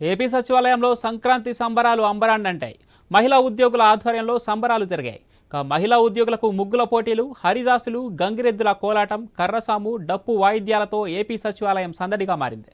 AP సచివాలయంలో సంక్రాంతి సంబరాలు అంబరాన్నంటాయి. మహిళా ఉద్యోగుల ఆధ్వర్యంలో సంబరాలు జరిగాయి. ఇక మహిళా ఉద్యోగులకు ముగ్గుల పోటీలు హరిదాసులు గంగిరెద్దుల కోలాటం కర్రసాము డప్పు వాయిద్యాలతో ఏపీ సచివాలయం సందడిగా మారింది.